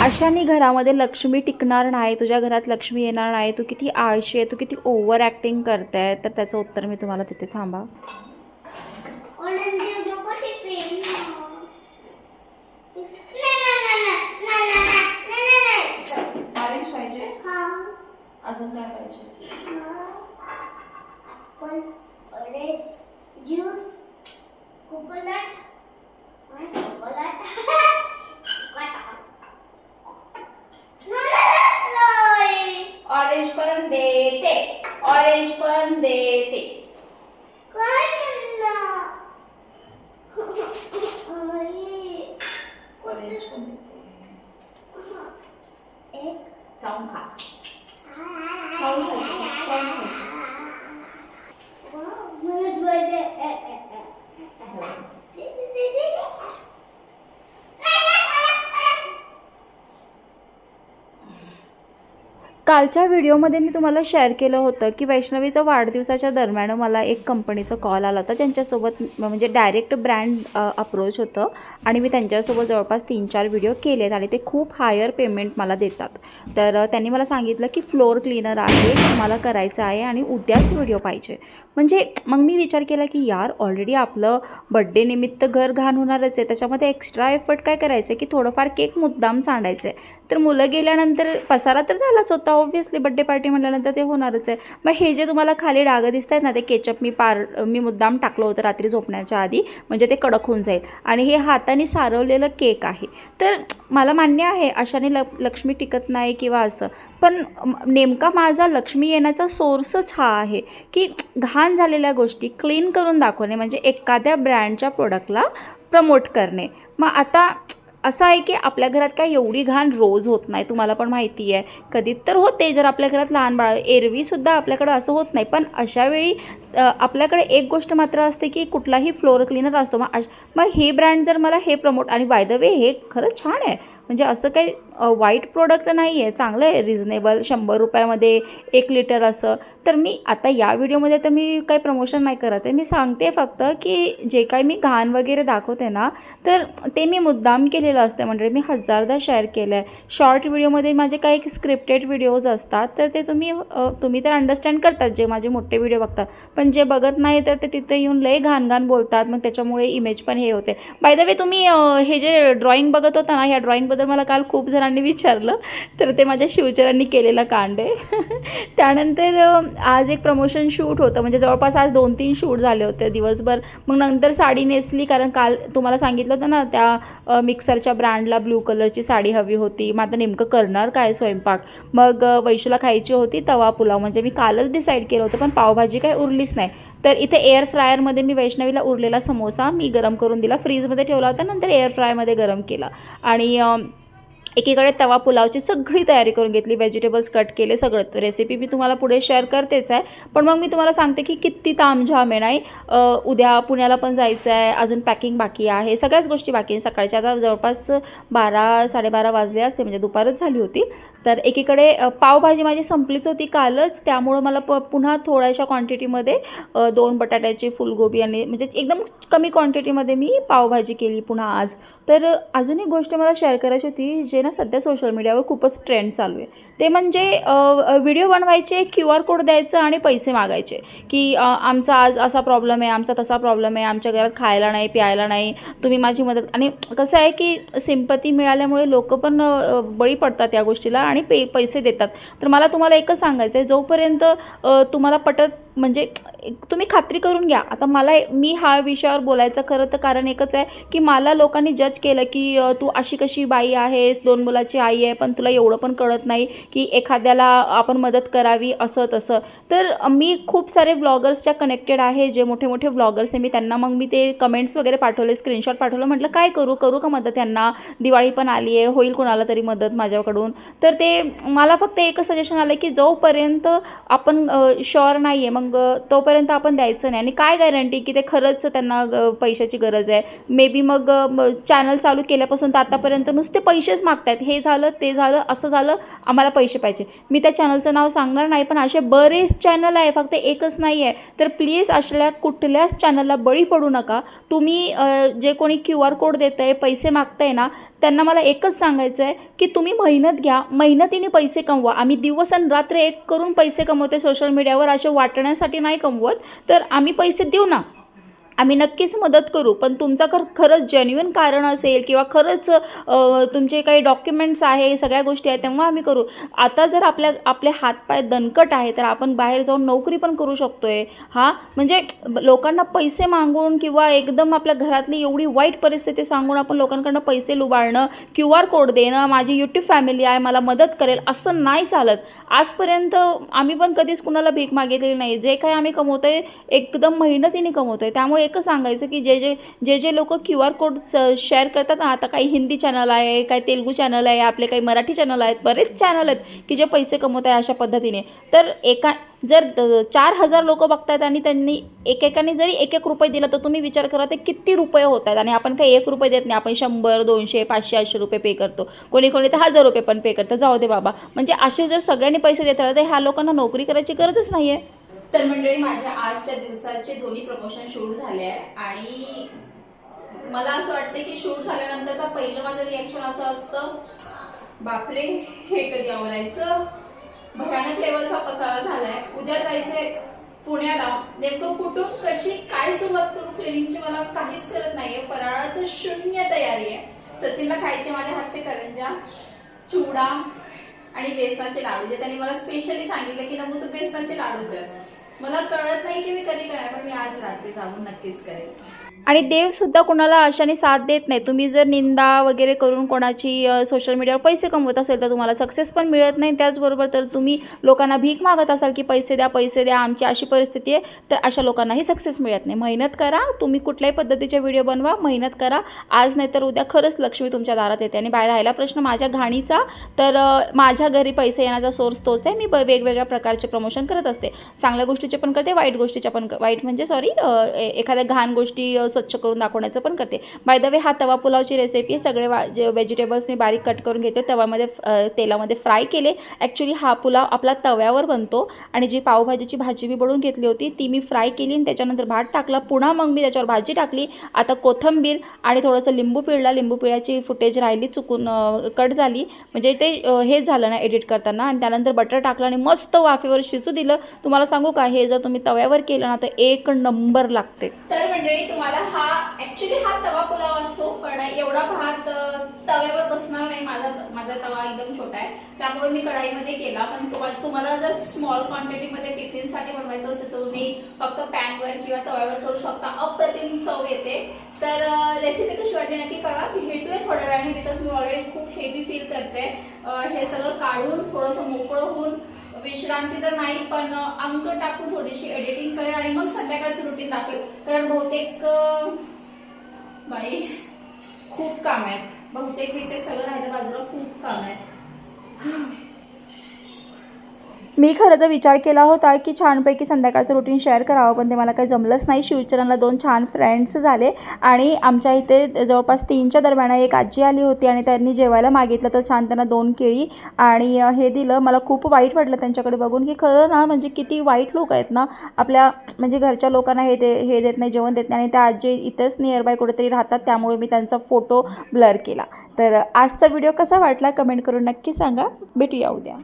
अशाने घरामध्ये लक्ष्मी टिकणार नाही तुझ्या घरात लक्ष्मी येणार नाही तू किती आळशी आहे तू किती ओव्हर ॲक्टिंग करताय तर त्याचं उत्तर मी तुम्हाला तिथे थांबा. हा. अजून काय पाहिजे? ज्यूस कोकोनट कोकोनट ऑरेंज पण देते. ऑरेंज पण देते. ऑरेंज पण देते. एक. जाऊन खा. खाऊन खायचं, खाऊन खायचं. मलाच पाहिजे. ए, ए, ए. दे, दे, दे, दे, दे. कालच्या व्हिडिओमध्ये मी तुम्हाला शेअर केलं होतं की वैष्णवीचा वाढदिवसाच्या दरम्यान मला एक कंपनीचा कॉल आला होता. त्यांच्यासोबत म्हणजे डायरेक्ट ब्रँड अप्रोच होतं आणि मी त्यांच्यासोबत जवळपास तीन चार व्हिडिओ केलेत आणि ते खूप हायर पेमेंट मला देतात. तर त्यांनी मला सांगितलं की फ्लोअर क्लीनर आहे मला करायचं आहे आणि उद्याच व्हिडिओ पाहिजे. म्हणजे मग मी विचार केला की यार ऑलरेडी आपलं बड्डे निमित्त घर घाण होणारच आहे. त्याच्यामध्ये एक्स्ट्रा एफर्ट काय करायचं आहे की थोडंफार केक मुद्दाम सांडायचं आहे तर मुलं गेल्यानंतर पसारा तर झालाच होता हो. ऑब्व्हियसली बड्डे पार्टी म्हटल्यानंतर ते होणारच आहे. मग हे जे तुम्हाला खाली डागं दिसत आहेत ना ते केचप मी पार मी मुद्दाम टाकलं होतं रात्री झोपण्याच्या आधी म्हणजे ते कडक होऊन जाईल. आणि हे हाताने सारवलेलं केक आहे. तर मला मान्य आहे अशाने ल लक्ष्मी टिकत नाही किंवा असं. पण नेमका माझा लक्ष्मी येण्याचा सोर्सच हा आहे की घाण झालेल्या गोष्टी क्लीन करून दाखवणे म्हणजे एखाद्या ब्रँडच्या प्रोडक्टला प्रमोट करणे. मग आता असं आहे की आपल्या घरात काय एवढी घाण रोज होत नाही तुम्हाला पण माहिती आहे. कधी तर होते जर आपल्या घरात लहान बाळ एरवीसुद्धा आपल्याकडं असं होत नाही. पण अशावेळी आपल्याकडे एक गोष्ट मात्र असते की कुठलाही फ्लोअर क्लीनर असतो. मग अश मग हे ब्रँड जर मला हे प्रमोट आणि बाय द वे हे खरंच छान आहे. म्हणजे असं काही वाईट प्रोडक्ट नाही आहे चांगलं आहे. रिझनेबल शंभर रुपयामध्ये एक लिटर असं. तर मी आता या व्हिडिओमध्ये तर मी काही प्रमोशन नाही करत आहे. मी सांगते फक्त की जे काही मी घाण वगैरे दाखवते ना तर ते मी मुद्दाम केलेलं असतं. म्हणजे मी हजारदा शेअर केलं आहे शॉर्ट व्हिडिओमध्ये माझे काही स्क्रिप्टेड व्हिडिओज असतात. तर ते तुम्ही तुम्ही तर अंडरस्टँड करतात जे माझे मोठे व्हिडिओ बघतात. पण जे बघत नाही तर ते तिथे येऊन लय घाण घाण बोलतात. मग त्याच्यामुळे इमेज पण हे होते. बाय द वे तुम्ही हे जे ड्रॉइंग बघत होता ना ह्या ड्रॉइंगबद्दल मला काल खूप जणांनी विचारलं. तर ते माझ्या शिवचरांनी केलेलं कांड. आहे त्यानंतर आज एक प्रमोशन शूट होतं. म्हणजे जवळपास आज दोन तीन शूट झाले होते दिवसभर. मग नंतर साडी नेसली कारण काल तुम्हाला सांगितलं होतं ना त्या मिक्सरच्या ब्रँडला ब्लू कलरची साडी हवी होती. मग आता नेमकं करणार काय स्वयंपाक? मग वैशूला खायची होती तवा पुलाव. म्हणजे मी कालच डिसाईड केलं होतं पण पावभाजी काय उरली काहीच नाही. तर इथे एअर फ्रायरमध्ये मी वैष्णवीला उरलेला समोसा मी गरम करून दिला. फ्रीजमध्ये ठेवला होता नंतर एअर फ्रायमध्ये गरम केला. आणि एकीकडे तवा पुलावची सगळी तयारी करून घेतली व्हेजिटेबल्स कट केले सगळं. रेसिपी मी तुम्हाला पुढे शेअर करतेच आहे. पण मग मी तुम्हाला सांगते की किती तामझाम आहे नाही उद्या पुण्याला पण जायचं आहे. अजून पॅकिंग बाकी आहे. सगळ्याच गोष्टी बाकी आहे. सकाळच्या आता जवळपास बारा साडेबारा वाजले असते. म्हणजे दुपारच झाली होती. तर एकीकडे पावभाजी माझी संपलीच होती कालच. त्यामुळं मला प पुन्हा थोड्याशा क्वांटिटीमध्ये दोन बटाट्याची फुलगोबी आणि म्हणजे एकदम कमी क्वांटिटीमध्ये मी पावभाजी केली पुन्हा आज. तर अजून एक गोष्ट मला शेअर करायची होती जे ना सध्या सोशल मीडियावर खूपच ट्रेंड चालू आहे. ते म्हणजे व्हिडिओ बनवायचे क्यू आर कोड द्यायचं आणि पैसे मागायचे. की आमचा आज असा प्रॉब्लेम आहे आमचा तसा प्रॉब्लेम आहे आमच्या घरात खायला नाही प्यायला नाही तुम्ही माझी मदत आणि कसं आहे की सिंपती मिळाल्यामुळे लोक पण बळी पडतात या गोष्टीला आणि पे पैसे देतात. तर मला तुम्हाला एकच सांगायचं आहे जोपर्यंत तुम्हाला पटत म्हणजे एक तुम्ही खात्री करून घ्या. आता मला मी हा विषयावर बोलायचं खरं तर कारण एकच आहे की मला लोकांनी जज केलं की तू अशी कशी बाई आहेस दोन मुलाची आई आहे पण तुला एवढं पण कळत नाही की एखाद्याला आपण मदत करावी असं तसं. तर मी खूप सारे व्लॉगर्सच्या कनेक्टेड आहे जे मोठे मोठे व्लॉगर्स आहे. मी त्यांना मग मी ते कमेंट्स वगैरे पाठवले स्क्रीनशॉट पाठवलं म्हटलं काय करू करू का मदत त्यांना दिवाळी पण आली आहे होईल कोणाला तरी मदत माझ्याकडून. तर ते मला फक्त एकच सजेशन आलं की जोपर्यंत आपण शुअर नाही आहे मग मग तोपर्यंत आपण द्यायचं नाही. आणि काय गॅरंटी की ते खरंच त्यांना पैशाची गरज आहे? मे बी मग चॅनल चालू केल्यापासून तर आतापर्यंत नुसते पैसेच मागतायत. हे झालं ते झालं असं झालं आम्हाला पैसे पाहिजे. मी त्या चॅनलचं नाव सांगणार नाही पण असे बरेच चॅनल आहे फक्त एकच नाही आहे. तर प्लीज असल्या कुठल्याच चॅनलला बळी पडू नका. तुम्ही जे कोणी क्यू आर कोड देत आहे पैसे मागताय ना त्यांना मला एकच सांगायचं आहे की तुम्ही मेहनत घ्या मेहनतीने पैसे कमवा. आम्ही दिवस आणि रात्र एक करून पैसे कमवते सोशल मीडियावर असे वाटण्यासाठी नाही कमवत तर आम्ही पैसे देऊ ना. आम्ही नक्कीच मदत करू पण तुमचा खर खरंच जेन्युन कारण असेल किंवा खरंच तुमचे काही डॉक्युमेंट्स आहे सगळ्या गोष्टी आहेत तेव्हा आम्ही करू. आता जर आपल्या आपले हातपाय दणकट आहे तर आपण बाहेर जाऊन नोकरी पण करू शकतो आहे हां? म्हणजे लोकांना पैसे मागून किंवा एकदम आपल्या घरातली एवढी वाईट परिस्थिती सांगून आपण लोकांकडनं पैसे लुबाळणं क्यू आर कोड देणं माझी यूट्यूब फॅमिली आहे मला मदत करेल असं नाही चालत. आजपर्यंत आम्ही पण कधीच कुणाला भीक मागितलेली नाही. जे काही आम्ही कमवतो आहे एकदम मेहनतीने कमवतो आहे त्यामुळे एकच सांगायचं की जे जे जे जे लोक क्यू आर कोड शेअर करतात ना आता काही हिंदी चॅनल आहे काही तेलगू चॅनल आहे आपले काही मराठी चॅनल आहेत बरेच चॅनल आहेत की जे पैसे कमवत आहे अशा पद्धतीने. तर एका जर चार हजार लोक बघतायत आणि त्यांनी एकेकाने जरी एक एक रुपये दिला तर तुम्ही विचार करा ते किती रुपये होत आहेत आणि आपण काही एक रुपये देत नाही आपण शंभर दोनशे पाचशे आठशे रुपये पे करतो. कोणी कोणी तर हजार रुपये पण पे करतं. जाऊ दे बाबा. म्हणजे असे जर सगळ्यांनी पैसे देत राहिले तर ह्या लोकांना नोकरी करायची गरजच नाही आहे तर मंडळी माझ्या आजच्या दिवसाचे दोन्ही प्रमोशन शूट झाले आहे आणि मला असं वाटतं की शूट झाल्यानंतरचा पहिलं माझं रिॲक्शन असं असतं बापरे हे कधी आवडायचं भयानक लेवलचा पसारा झालाय. उद्या जायचंय पुण्याला. नेमकं कुठून कशी काय सुरुवात करू? क्लिनिंगची मला काहीच करत नाहीये. फराळाचं शून्य तयारी आहे. सचिनला खायचे माझ्या हातचे करंजा चिवडा आणि बेसनाचे लाडू. जे त्यांनी मला स्पेशली सांगितलं की नमू तू बेसनाचे लाडू कर. मला कळत नाही की मी कधी करणार पण मी आज रात्री जाऊन नक्कीच करेन. आणि देवसुद्धा कोणाला अशाने साथ देत नाही. तुम्ही जर निंदा वगैरे करून कोणाची सोशल मीडियावर पैसे कमवत असेल तर तुम्हाला सक्सेस पण मिळत नाही. त्याचबरोबर तर तुम्ही लोकांना भीक मागत असाल की पैसे द्या पैसे द्या आमची अशी परिस्थिती आहे तर अशा लोकांनाही सक्सेस मिळत नाही. मेहनत करा तुम्ही कुठल्याही पद्धतीचे व्हिडिओ बनवा मेहनत करा. आज नाही तर उद्या खरंच लक्ष्मी तुमच्या दारात येते. आणि बाहेर राहिला प्रश्न माझ्या घाणीचा तर माझ्या घरी पैसे येण्याचा सोर्स तोच आहे. मी ब वेगवेगळ्या प्रकारचे प्रमोशन करत असते. चांगल्या गोष्टीचे पण करते वाईट गोष्टीच्या पण वाईट म्हणजे सॉरी एखाद्या घाण गोष्टी स्वच्छ करून दाखवण्याचं पण करते. बाय द वे हा तवा पुलावची रेसिपी सगळे वा जे व्हेजिटेबल्स मी बारीक कट करून घेते तव्यामध्ये तेलामध्ये फ्राय केले. ॲक्च्युली हा पुलाव आपला तव्यावर बनतो आणि जी पावभाजीची भाजी मी बनवून घेतली होती ती मी फ्राय केली आणि त्याच्यानंतर भात टाकला. पुन्हा मग मी त्याच्यावर भाजी टाकली. आता कोथंबीर आणि थोडंसं लिंबू पिळला. लिंबू पिळ्याची फुटेज राहिली चुकून कट झाली. म्हणजे ते हे झालं ना एडिट करताना. आणि त्यानंतर बटर टाकलं आणि मस्त वाफेवर शिजू दिलं. तुम्हाला सांगू का हे जर तुम्ही तव्यावर केलं ना तर एक नंबर लागते. तर मंडळी तुम्हाला हा ऍक्च्युली हा तवा पुलाव असतो पण एवढा भात तव्यावर बसणार नाही माझा माझा तवा एकदम छोटा आहे. त्यामुळे मी कढाईमध्ये केला पण तुम्हाला तुम्हाला जर स्मॉल क्वांटिटीमध्ये टिफिनसाठी बनवायचं असेल तर तुम्ही फक्त पॅनवर किंवा तव्यावर करू शकता. अप्रतिम चव येते. तर रेसिपी कशी वाटली नक्की कळवा. भेटूया थोड्या वेळाने बिकॉज मी ऑलरेडी खूप हेवी फील करते. हे सगळं काढून थोडंसं मोकळं होऊन विश्रांती तर नाही पण अंक टाकू थोडीशी एडिटिंग करेल आणि मग संध्याकाळचं रुटीन दाखवेल कारण बहुतेक बाई खूप काम आहेत. बहुतेक बहुतेक सगळं राहिलं बाजूला खूप काम आहेत. मी खरं तर विचार केला होता की छानपैकी संध्याकाळचं रुटीन शेअर करावं पण ते मला काही जमलंच नाही. शिवचरणला दोन छान फ्रेंड्स झाले आणि आमच्या इथे जवळपास तीनच्या दरम्यान एक आजी आली होती आणि त्यांनी जेवायला मागितलं. तर छान त्यांना दोन केळी आणि हे दिलं. मला खूप वाईट वाटलं त्यांच्याकडे बघून की खरं ना म्हणजे किती वाईट लोक आहेत ना. आपल्या म्हणजे घरच्या लोकांना हे दे हे देत नाही जेवण देत नाही. आणि त्या आजी इथंच नियरबाय कुठेतरी राहतात. त्यामुळे मी त्यांचा फोटो ब्लर केला. तर आजचा व्हिडिओ कसा वाटला? कमेंट करून नक्की सांगा. भेटूया उद्या.